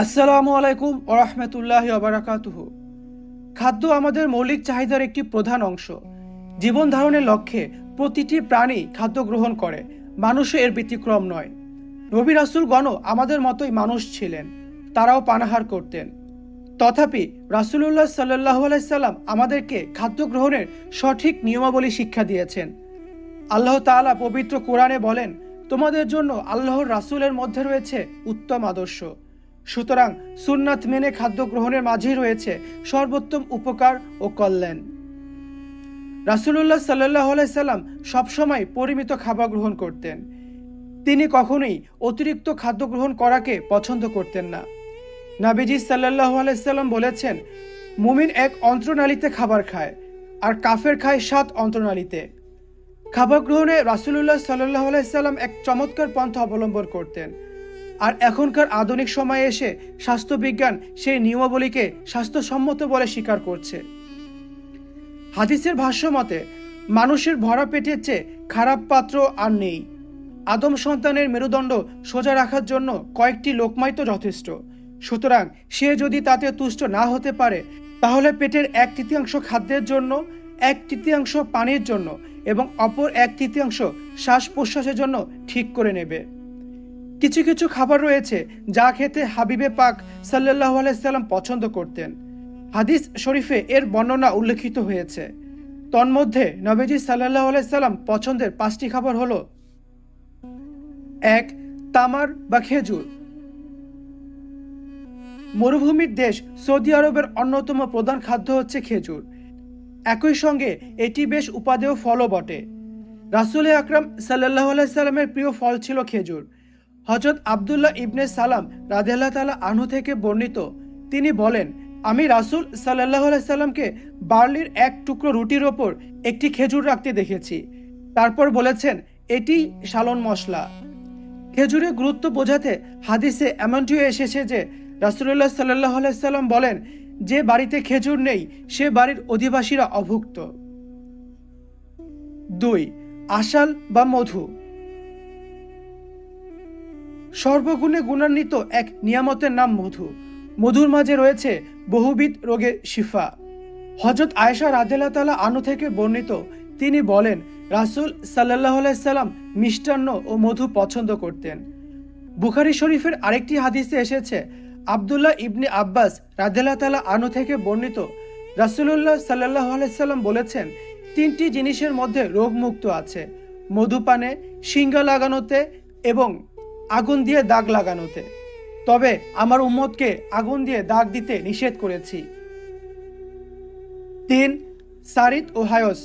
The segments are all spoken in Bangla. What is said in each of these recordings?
আসসালামু আলাইকুম ওরহমতুল্লাহ অবরাকাতুহ খাদ্য আমাদের মৌলিক চাহিদার একটি প্রধান অংশ। জীবন ধারণের লক্ষ্যে প্রতিটি প্রাণী খাদ্য গ্রহণ করে, মানুষও এর ব্যতিক্রম নয়। নবী রাসুলগণ আমাদের মতোই মানুষ ছিলেন, তারাও পানাহার করতেন। তথাপি রাসুলুল্লাহ সাল্লাহ আলাইসাল্লাম আমাদেরকে খাদ্য গ্রহণের সঠিক নিয়মাবলী শিক্ষা দিয়েছেন। আল্লাহ তাআলা পবিত্র কোরআনে বলেন, তোমাদের জন্য আল্লাহর রাসূলের মধ্যে রয়েছে উত্তম আদর্শ। সুতরাং সুন্নাত মেনে খাদ্য গ্রহণের মাঝেই রয়েছে সর্বোত্তম উপকার ও কল্যাণ। রাসূলুল্লাহ সাল্লাহ সাল্লাম সবসময় পরিমিত খাবার গ্রহণ করতেন। তিনি কখনোই অতিরিক্ত খাদ্য গ্রহণ করাকে পছন্দ করতেন না। নাবিজি সাল্লাহ আলাইসাল্লাম বলেছেন, মুমিন এক অন্ত্রনালীতে খাবার খায়, আর কাফের খায় সাত অন্ত্রনালীতে খাবার গ্রহণে রাসুলুল্লাহ সাল্লাহ আলাইসাল্লাম এক চমৎকার পন্থা অবলম্বন করতেন। আর এখনকার আধুনিক সময়ে এসে স্বাস্থ্যবিজ্ঞান সেই নিয়মাবলীকে স্বাস্থ্যসম্মত বলে স্বীকার করছে। হাদিসের ভাষ্য মতে, মানুষের ভরা পেটের চেয়ে খারাপ পাত্র আর নেই। আদম সন্তানের মেরুদণ্ড সোজা রাখার জন্য কয়েকটি লোকমাই তো যথেষ্ট। সুতরাং সে যদি তাতে তুষ্ট না হতে পারে, তাহলে পেটের এক তৃতীয়াংশ খাদ্যের জন্য এক তৃতীয়াংশ পানির জন্য এবং অপর এক তৃতীয়াংশ শ্বাস প্রশ্বাসের জন্য ঠিক করে নেবে। কিছু কিছু খাবার রয়েছে যা খেতে হাবিবে পাক সাল্লাহ আলাইসাল্লাম পছন্দ করতেন। হাদিস শরীফে এর বর্ণনা উল্লেখিত হয়েছে। তন্মধ্যে নবীজি সাল্লাহ আলাইসাল্লাম পছন্দের পাঁচটি খাবার হলো এক, তামার বা খেজুর। মরুভূমির দেশ সৌদি আরবের অন্যতম প্রধান খাদ্য হচ্ছে খেজুর। একই সঙ্গে এটি বেশ উপাদেয় ফলও বটে। রাসুল আকরাম সাল্লাহ আলাইসাল্লামের প্রিয় ফল ছিল খেজুর। হজরত আবদুল্লাহ ইবনে সালাম রাদেল্লাহ তালা আনহু থেকে বর্ণিত, তিনি বলেন, আমি রাসুল সাল্লাহ আলাইসাল্লামকে বার্লির এক টুকরো রুটির ওপর একটি খেজুর রাখতে দেখেছি। তারপর বলেছেন, এটি সালন মশলা। খেজুরের গুরুত্ব বোঝাতে হাদিসে এমনটিও এসেছে যে রাসুল্লাহ সাল্লাহ আলাইসাল্লাম বলেন যে বাড়িতে খেজুর নেই, সে বাড়ির অধিবাসীরা অভুক্ত। দুই, আশাল বা মধু। সর্বগুণে গুণান্বিত এক নিয়ামতের নাম মধু। মধুর মাঝে রয়েছে বহুবিধ রোগের শিফা। হজরত আয়েশা রাদেলা তালা আনু থেকে বর্ণিত, তিনি বলেন, রাসুল সাল্লাহ সাল্লাম মিষ্টান্ন ও মধু পছন্দ করতেন। বুখারি শরীফের আরেকটি হাদিসে এসেছে আবদুল্লাহ ইবনে আব্বাস রাদেলা তালা আনু থেকে বর্ণিত। রাসুল্লাহ সাল্লাহ আলাইসাল্লাম বলেছেন, তিনটি জিনিসের মধ্যে রোগমুক্ত আছে। মধুপানে সিঙ্গা লাগানোতে এবং আগুন দিয়ে দাগ লাগানোতে। তবে আমার উম্মতকে আগুন দিয়ে দাগ দিতে নিষেধ করেছি। তিন সারিদ ও হায়স।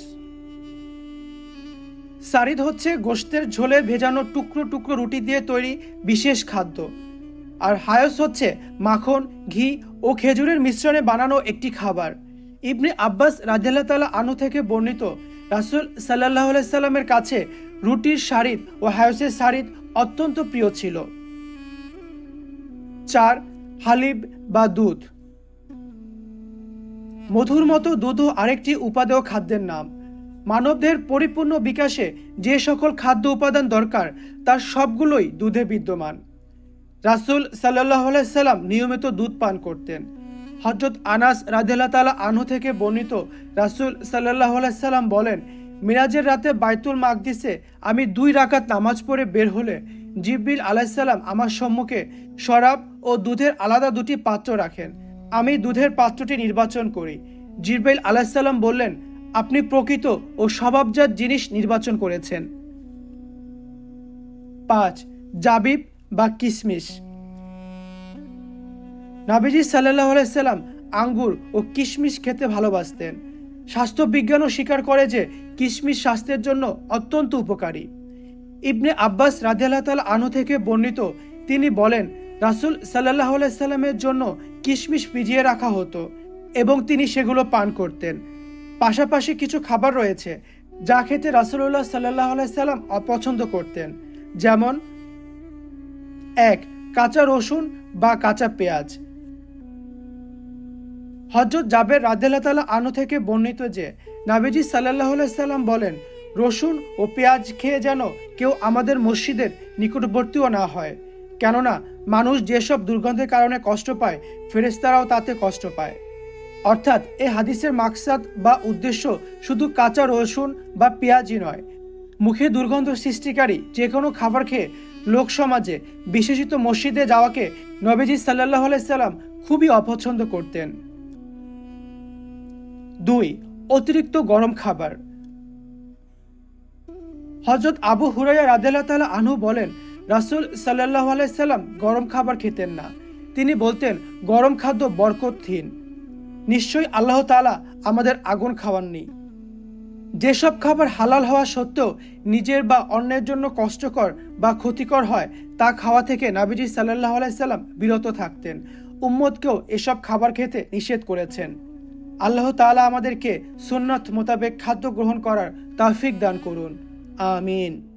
সারিদ হচ্ছে গোশতের ঝোলে ভেজানো টুকরো টুকরো রুটি দিয়ে তৈরি বিশেষ খাদ্য। আর হায়স হচ্ছে মাখন, ঘি ও খেজুরের মিশ্রণে বানানো একটি খাবার। ইবনে আব্বাস রাজিয়াল্লাহ তালা আনু থেকে বর্ণিত, রাসুল সাল্লাহ সাল্লামের কাছে রুটির শারিদ ও হায়সের শারিদ অত্যন্ত প্রিয় ছিল। চার, হালিব বা দুধ। মধুর মতো দুধও আরেকটি উপাদেয় খাদ্যের নাম। মানবদের পরিপূর্ণ বিকাশে যে সকল খাদ্য উপাদান দরকার, তার সবগুলোই দুধে বিদ্যমান। রাসুল সাল্লাহ সাল্লাম নিয়মিত দুধ পান করতেন। হজরত আনাস রাদেলা তালা আনহু থেকে বর্ণিত রাসুল সাল্লাহ সাল্লাম বলেন, মিরাজের রাতে বাইতুল মাকদিসে আমি দুই রাকাত নামাজ পড়ে বের হলে জিব্বিল আলাইসাল্লাম আমার সম্মুখে শরাব ও দুধের আলাদা দুটি পাত্র রাখেন। আমি দুধের পাত্রটি নির্বাচন করি। জিব্রাইল আলাইসাল্লাম বললেন, আপনি প্রকৃত ও স্বভাবজাত জিনিস নির্বাচন করেছেন। পাঁচ, জাবিব বা কিসমিস। নাবিজি সাল্লাহ আলাইসাল্লাম আঙ্গুর ও কিশমিশ খেতে ভালোবাসতেন। স্বাস্থ্য বিজ্ঞানও স্বীকার করে যে কিশমিশ স্বাস্থ্যের জন্য অত্যন্ত উপকারী। ইবনে আব্বাস রাজিয়াল্লাহ তাল আনু থেকে বর্ণিত তিনি বলেন, রাসুল সাল্লাহ সাল্লামের জন্য কিশমিশ ভিজিয়ে রাখা হতো এবং তিনি সেগুলো পান করতেন। পাশাপাশি কিছু খাবার রয়েছে যা খেতে রাসুল্লাহ সাল্লাহ আলাইসাল্লাম অপছন্দ করতেন। যেমন এক, কাঁচা রসুন বা কাঁচা পেঁয়াজ। হজরত জাবের রাদেলা তালা আনু থেকে বর্ণিত যে, নাবিজি সাল্লাহ সাল্লাম বলেন, রসুন ও পেঁয়াজ খেয়ে যেন কেউ আমাদের মসজিদের নিকটবর্তীও না হয়। কেননা, মানুষ যেসব দুর্গন্ধের কারণে কষ্ট পায় ফেরেস্তারাও তাতে কষ্ট পায়। অর্থাৎ, এ হাদিসের মাকসাদ বা উদ্দেশ্য শুধু কাঁচা রসুন বা পেঁয়াজই নয়। মুখে দুর্গন্ধ সৃষ্টিকারী যে কোনো খাবার খেয়ে লোক সমাজে বিশেষিত মসজিদে যাওয়াকে নবীজি সাল্লাহ আলাইসাল্লাম খুবই অপছন্দ করতেন। দুই, অতিরিক্ত গরম খাবার। হজরত আবু হুরাইয়া রাদেলা তালা আনহু বলেন, রাসুল সাল্লাহ আলাইসাল্লাম গরম খাবার খেতেন না। তিনি বলতেন, গরম খাদ্য বরকতহীন। নিশ্চয়ই আল্লাহ তালা আমাদের আগুন খাওয়াননি। যেসব খাবার হালাল হওয়া সত্ত্বেও নিজের বা অন্যের জন্য কষ্টকর বা ক্ষতিকর হয়, তা খাওয়া থেকে নাবিজি সাল্লাহ আলাইসাল্লাম বিরত থাকতেন। উম্মদকেও এসব খাবার খেতে নিষেধ করেছেন। আল্লাহ তালা আমাদেরকে সুন্নত মোতাবেক খাদ্য গ্রহণ করার তাফিক দান করুন। আমিন।